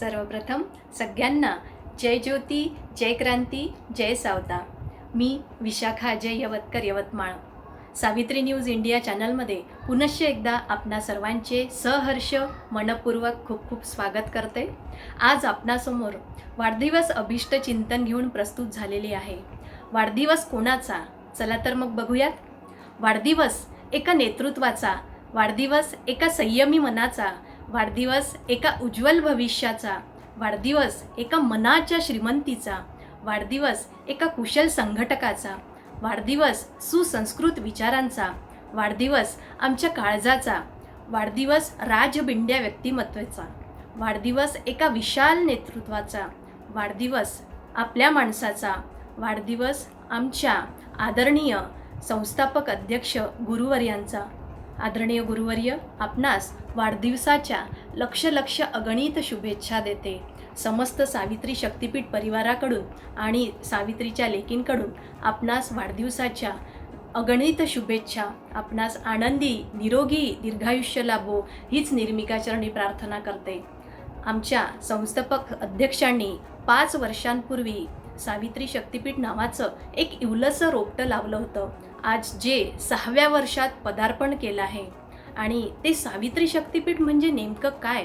सर्वप्रथम सगळ्यांना जय ज्योती जय क्रांती जय सावता. मी विशाखा जय यवतकर यवतमाळ. सावित्री न्यूज इंडिया चॅनलमध्ये पुनश्च एकदा आपणा सर्वांचे सहर्ष मनपूर्वक खूप खूप स्वागत करते. आज आपणासमोर वाढदिवस अभिष्ट चिंतन घेऊन प्रस्तुत झालेले आहे. वाढदिवस कोणाचा? चला तर मग बघूयात. वाढदिवस एका नेतृत्वाचा वाढदिवस एका संयमी मनाचा वाढदिवस एका उज्ज्वल भविष्याचा वाढदिवस एका मनाच्या श्रीमंतीचा वाढदिवस एका कुशल संघटकाचा वाढदिवस सुसंस्कृत विचारांचा वाढदिवस आमच्या काळजाचा वाढदिवस राजबिंड्या व्यक्तिमत्वाचा वाढदिवस एका विशाल नेतृत्वाचा वाढदिवस आपल्या माणसाचा वाढदिवस आमच्या आदरणीय संस्थापक अध्यक्ष गुरुवर्यांचा. आदरणीय गुरुवर्य आपणास वाढदिवसाच्या लक्ष लक्ष अगणित शुभेच्छा देते. समस्त सावित्री शक्तिपीठ परिवाराकडून आणि सावित्रीच्या लेकींकडून आपणास वाढदिवसाच्या अगणित शुभेच्छा आपणास आनंदी निरोगी दीर्घायुष्य लाभो हीच निर्मिकाचरणी प्रार्थना करते. आमच्या संस्थापक अध्यक्षांनी पाच वर्षांपूर्वी सावित्री शक्तिपीठ नावाचं एक इवलसं रोपटं लावलं होतं. आज जे सहाव्या वर्षात पदार्पण केलं आहे. आणि ते सावित्री शक्तिपीठ म्हणजे नेमकं काय?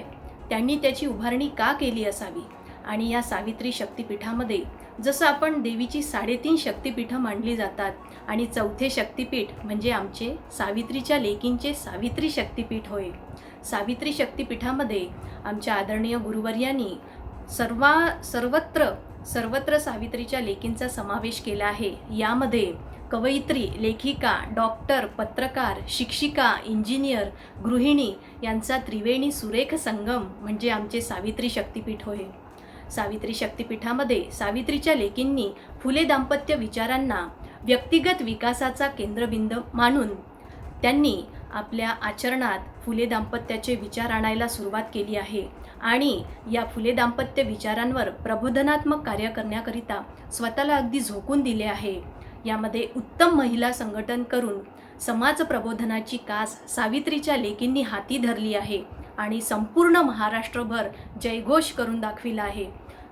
त्यांनी त्याची उभारणी का केली असावी? आणि या सावित्री शक्तिपीठामध्ये जसं आपण देवीची साडेतीन शक्तिपीठं मांडली जातात आणि चौथे शक्तिपीठ म्हणजे आमचे सावित्रीच्या लेकींचे सावित्री शक्तिपीठ होय. सावित्री शक्तिपीठामध्ये आमच्या आदरणीय गुरुवर्यांनी सर्वा सर्वत्र सर्वत्र सावित्रीच्या लेकींचा समावेश केला आहे. यामध्ये कवयित्री लेखिका डॉक्टर पत्रकार शिक्षिका इंजिनियर गृहिणी यांचा त्रिवेणी सुरेख संगम म्हणजे आमचे सावित्री शक्तिपीठ होय. सावित्री शक्तिपीठामध्ये सावित्रीच्या लेकींनी फुले दाम्पत्य विचारांना व्यक्तिगत विकासाचा केंद्रबिंद मानून त्यांनी आपल्या आचरणात फुले दाम्पत्याचे विचार आणायला सुरुवात केली आहे आणि या फुले दाम्पत्य विचारांवर प्रबोधनात्मक कार्य करण्याकरिता स्वतःला अगदी झोकून दिले आहे. यामध्ये उत्तम महिला संघटन करून समाज प्रबोधनाची कास सावित्रीच्या लेकींनी हाती धरली आहे आणि संपूर्ण महाराष्ट्रभर जयघोष करून दाखविला आहे.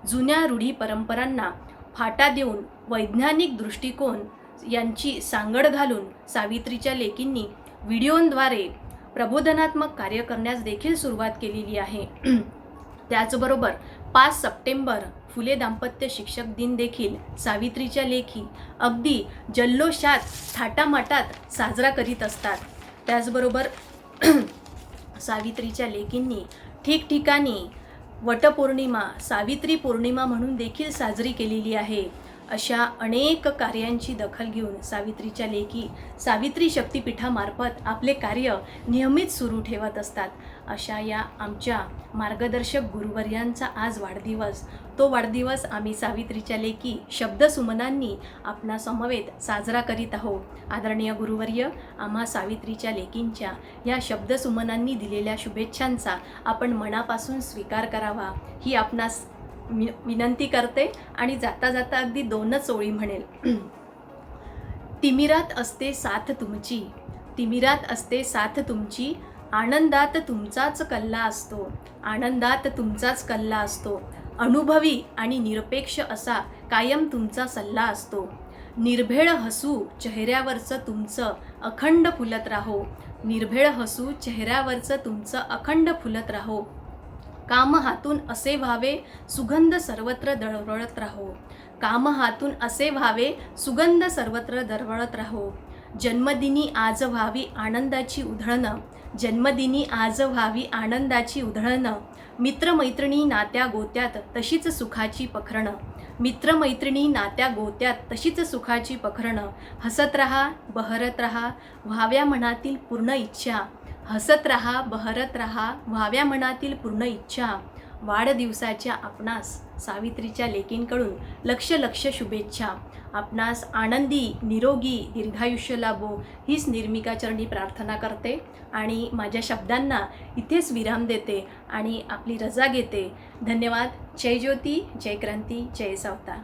जुन्या रूढी परंपरांना फाटा देऊन वैज्ञानिक दृष्टिकोन यांची सांगड घालून सावित्रीच्या लेकींनी व्हिडिओंद्वारे प्रबोधनात्मक कार्य करण्यास देखील सुरुवात केलेली आहे. त्याचबरोबर पाच सप्टेंबर फुले दाम्पत्य शिक्षक दिन देखील सावित्रीच्या लेखी अगदी जल्लोषात थाटामाटात साजरा करीत असतात. त्याचबरोबर सावित्रीच्या लेकींनी ठिकठिकाणी वटपौर्णिमा सावित्री पौर्णिमा म्हणून देखील साजरी केलेली आहे. अशा अनेक कार्यांची दखल घेऊन सावित्रीच्या लेखी सावित्री शक्तिपीठामार्फत आपले कार्य नियमित सुरू ठेवत असतात. अशा या आमच्या मार्गदर्शक गुरुवर्यांचा आज वाढदिवस. तो वाढदिवस आम्ही सावित्रीच्या लेखी शब्दसुमनांनी आपणासमवेत साजरा करीत आहोत. आदरणीय गुरुवर्य आम्हा सावित्रीच्या लेकींच्या या शब्दसुमनांनी दिलेल्या शुभेच्छांचा आपण मनापासून स्वीकार करावा. ही आपणास वि- विनंती करते आणि जाता जाता अगदी दोनच ओळी म्हणेल. तिमिरात असते साथ तुमची. तिमिरात असते साथ तुमची. आनंदात तुमचाच कल्ला असतो. आनंदात तुमचाच कल्ला असतो. अनुभवी आणि निरपेक्ष असा कायम तुमचा सल्ला असतो. निर्भेळ हसू चेहऱ्यावरचं तुमचं अखंड फुलत राहो. निर्भेळ हसू चेहऱ्यावरचं तुमचं अखंड फुलत राहो. काम हातून असे व्हावे सुगंध सर्वत्र दळवळत राहो. काम हातून असे व्हावे सुगंध सर्वत्र दरवळत राहो. जन्मदिनी आज व्हावी आनंदाची उधळणं. जन्मदिनी आज व्हावी आनंदाची उधळणं. मित्रमैत्रिणी नात्या गोत्यात तशीच सुखाची पखरणं. मित्रमैत्रिणी नात्या गोत्यात तशीच सुखाची पखरणं. हसत रहा बहरत रहा व्हाव्या मनातील पूर्ण इच्छा. हसत रहा बहरत रहा व्हाव्या मनातील पूर्ण इच्छा वाढदिवसाच्या आपणास सावित्रीच्या लेकींकडून लक्ष लक्ष शुभेच्छा. आपणास आनंदी निरोगी दीर्घायुष्य लाभो हीच निर्मिकाचरणी प्रार्थना करते आणि माझ्या शब्दांना इथेच विराम देते आणि आपली रजा घेते. धन्यवाद. जय ज्योती जय क्रांती जय सावता.